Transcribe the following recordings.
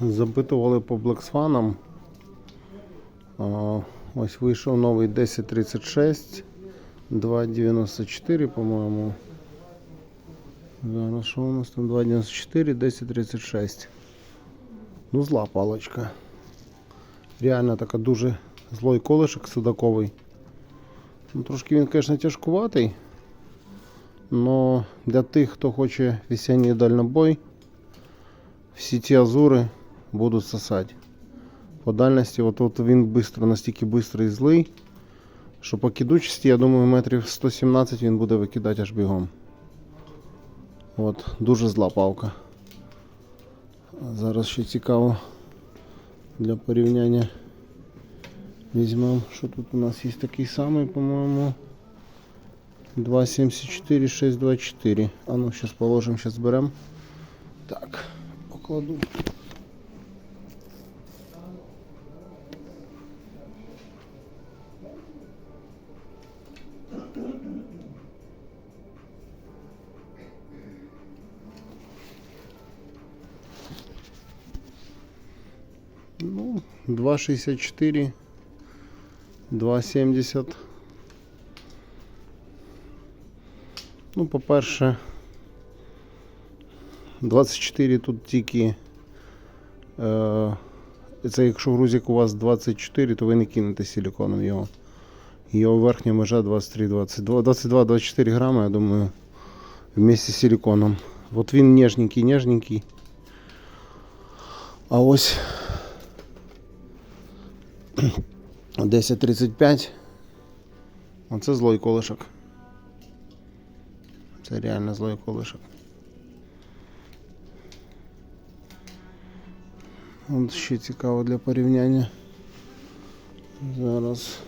Запитували по блексфанам. Ось вийшов новий 1036, 2,94, по-моєму. Зараз що у нас там 2,94, 1036. Ну, зла паличка. Реально така дуже злой колишок судаковий. Ну, трошки він, звісно, тяжкуватий. Но для тих, хто хоче весенній дальнобой, всі ці азури будуть сосати. По дальності, от, от він быстро, настільки бистрий і злий, що по кидучості, я думаю, метрів 117 він буде викидати аж бігом. От, дуже зла палка. Зараз ще цікаво для порівняння. Візьмемо, що тут у нас є такий самий, по-моєму. 2,74, 6,24. А ну, зараз положимо, зараз беремо. Так, покладу. Ну, 2,64, 2,70. Ну, по-перше, 24 тут тільки. Е, це якщо грузик у вас 24, то ви не кинете силіконом його. Його верхня межа 23, 22, 22, 24 грами, я думаю, вместе з силіконом. От він ніжненький, ніжненький. А ось 10.35. Оце злой колишок. Це реально злой колишок. От ще цікаво для порівняння. Зараз.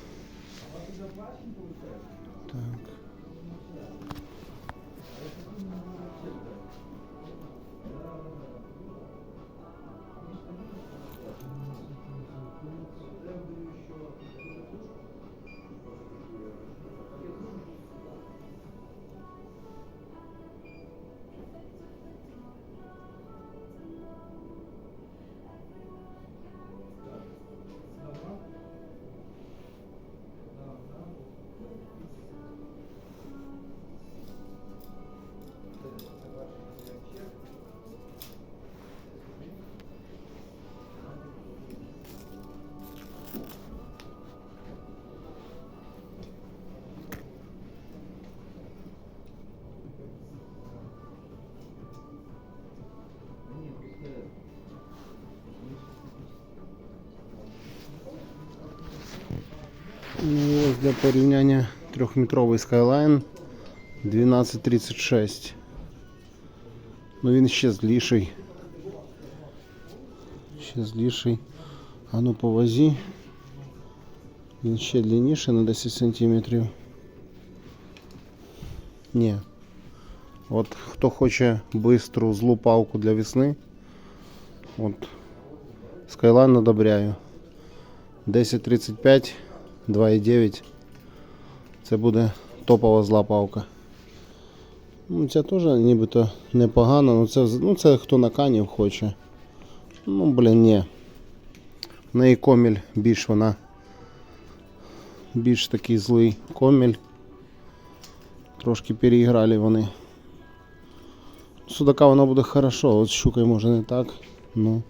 для порівняння трьохметровий Skyline 1236. Ну він ще зліший. Ще зліший. А ну по вазі. Він ще длинніший на 10 сантиметрів. Ні. От хто хоче бистру злу палку для весни. От Skyline одобряю. 1035 2,9. Це буде топова зла палка. Ну, Ця теж нібито непогана, ну це, ну це хто на канів хоче. Ну, блін, ні. В неї коміль більш вона більш такий злий коміль. Трошки переіграли вони. Судака вона буде хорошо, от щукою може не так. Ну,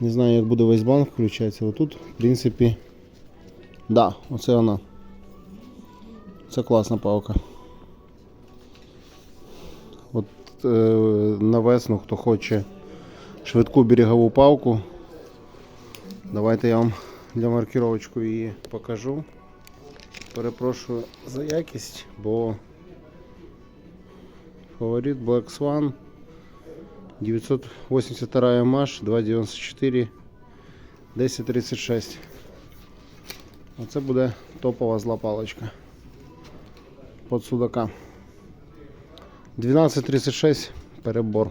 не знаю як буде весь банк включатися. Отут, в принципі, Да, оце вона. Це класна палка. От е, на весну, хто хоче швидку берегову палку. Давайте я вам для маркировочку її покажу. Перепрошую за якість, бо фаворит Black Swan 982 MH 294 1036. Оце буде топова зла паличка под судака. 12.36 перебор.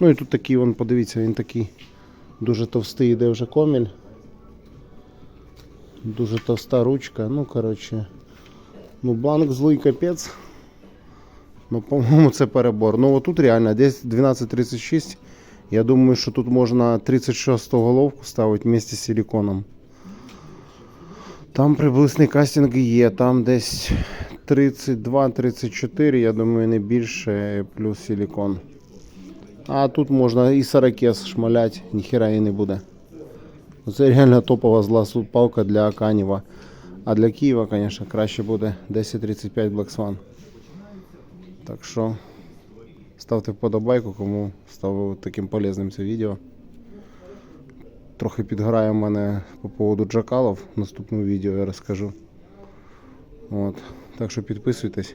Ну і тут такий, вон, подивіться, він такий дуже товстий йде вже коміль. Дуже товста ручка. Ну, коротше, ну банк злий капець. Ну, по-моєму, це перебор. Ну отут реально десь 12.36 Я думаю, що тут можна 36 головку ставити вместе з силиконом. Там приблизний кастинг є, там десь 32-34, я думаю, не більше, плюс силикон. А тут можна і 40 шмалять, ніхіра і не буде. Це реально топова зла палка для Канєва. А для Києва, звісно, краще буде 1035 Black Swan. Так що ставте вподобайку, кому стало таким полезним це відео. Трохи підграє мене по поводу джакалов. В наступному відео я розкажу. От. Так що підписуйтесь.